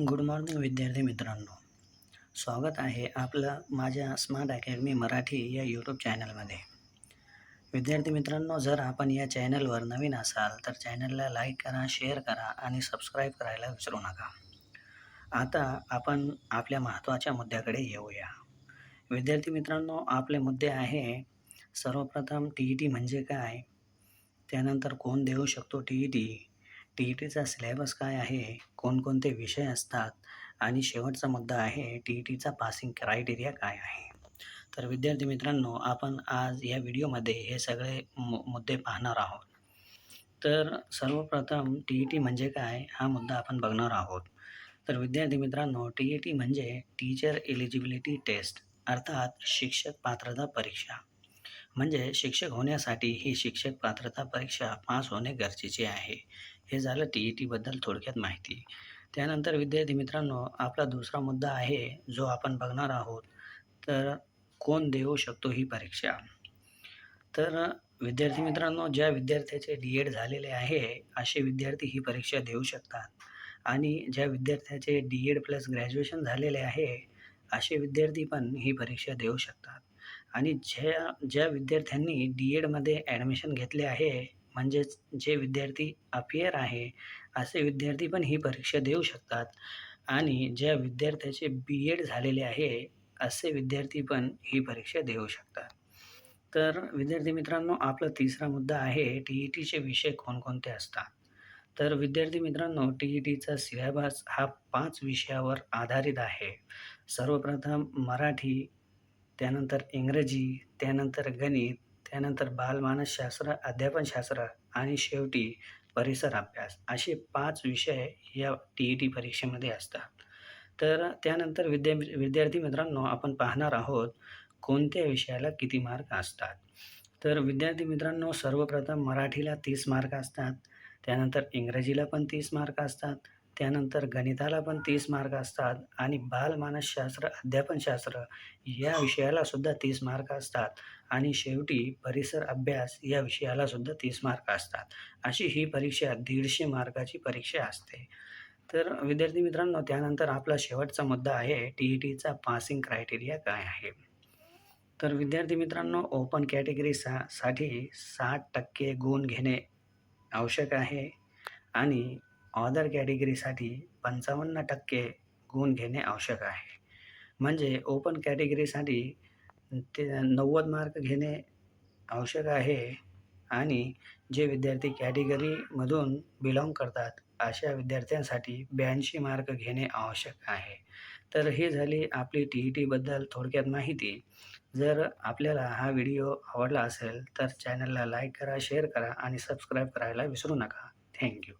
Good morning विद्यार्थी मित्रांनो. स्वागत आहे आपलं माझ्या स्मार्ट अकॅडमी मराठी या यूट्यूब चॅनलमध्ये. विद्यार्थी मित्रांनो जर आपण या चॅनलवर नवीन असाल तर चॅनलला लाईक करा शेअर करा आणि सबस्क्राईब करायला विसरू नका. आता आपण आपल्या महत्त्वाच्या मुद्द्याकडे येऊया. विद्यार्थी मित्रांनो आपले मुद्दे आहे सर्वप्रथम टी ई टी म्हणजे काय? त्यानंतर कोण देऊ शकतो T E T T E टीचा सिलेबस काय आहे? कोणकोणते विषय असतात? आणि शेवटचा मुद्दा आहे टी ई टीचा पासिंग क्रायटेरिया काय आहे? तर विद्यार्थी मित्रांनो आपण आज या व्हिडिओमध्ये हे सगळे मु मुद्दे पाहणार आहोत. तर सर्वप्रथम टी ई टी म्हणजे काय? हा मुद्दा आपण बघणार आहोत. तर विद्यार्थी मित्रांनो टी ई टी म्हणजे टीचर एलिजिबिलिटी टेस्ट अर्थात शिक्षक पात्रता परीक्षा. म्हणजे शिक्षक होण्यासाठी ही शिक्षक पात्रता परीक्षा पास होणे गरजेचे आहे. हे झालं टी ई टीबद्दल थोडक्यात माहिती. त्यानंतर विद्यार्थी मित्रांनो आपला दुसरा मुद्दा आहे जो आपण बघणार आहोत. तर कोण देऊ शकतो ही परीक्षा? तर विद्यार्थी मित्रांनो ज्या विद्यार्थ्याचे डी एड झालेले आहे असे विद्यार्थी ही परीक्षा देऊ शकतात. आणि ज्या विद्यार्थ्याचे डी एड प्लस ग्रॅज्युएशन झालेले आहे असे विद्यार्थी पण ही परीक्षा देऊ शकतात. आणि ज्या ज्या विद्यार्थ्यांनी डी एडमध्ये ॲडमिशन घेतले आहे म्हणजेच जे विद्यार्थी अपियर आहे असे विद्यार्थी पण ही परीक्षा देऊ शकतात. आणि ज्या विद्यार्थ्याचे बी एड झालेले आहे असे विद्यार्थी पण ही परीक्षा देऊ शकतात. तर विद्यार्थी मित्रांनो आपला तिसरा मुद्दा आहे टी ई टीचे विषय कोणकोणते असतात? तर विद्यार्थी मित्रांनो टी ई टीचा सिलेबस हा पाच विषयावर आधारित आहे. सर्वप्रथम मराठी त्यानंतर इंग्रजी त्यानंतर गणित त्यानंतर बालमानसशास्त्र अध्यापनशास्त्र आणि शेवटी परिसर अभ्यास असे पाच विषय या टी ई टी परीक्षेमध्ये असतात. तर त्यानंतर विद्या विद्यार्थी मित्रांनो आपण पाहणार आहोत कोणत्या विषयाला किती मार्क असतात. तर विद्यार्थी मित्रांनो सर्वप्रथम मराठीला तीस मार्क असतात. त्यानंतर इंग्रजीला पण तीस मार्क असतात. त्यानंतर गणिताला पण तीस मार्क असतात आणि बालमानसशास्त्र अध्यापनशास्त्र या विषयाला सुद्धा तीस मार्क असतात. आणि शेवटी परिसर अभ्यास या विषयाला सुद्धा तीस मार्क असतात. अशी ही परीक्षा दीडशे मार्काची परीक्षा असते. तर विद्यार्थी मित्रांनो त्यानंतर आपला शेवटचा मुद्दा आहे टी ई टीचा पासिंग क्रायटेरिया काय आहे? तर विद्यार्थी मित्रांनो ओपन कॅटेगरी सा साठी साठ टक्के गुण घेणे आवश्यक आहे. आणि ऑदर कॅटेगरीसाठी पंचावन्न टक्के गुण घेणे आवश्यक आहे. म्हणजे ओपन कॅटेगरीसाठी ते नव्वद मार्क घेणे आवश्यक आहे आणि जे विद्यार्थी कॅटेगरीमधून बिलॉंग करतात अशा विद्यार्थ्यांसाठी ब्याऐंशी मार्क घेणे आवश्यक आहे. तर ही झाली आपली टी ई टीबद्दल थोडक्यात माहिती. जर आपल्याला हा व्हिडिओ आवडला असेल तर चॅनलला लाईक करा शेअर करा आणि सबस्क्राईब करायला विसरू नका. थँक्यू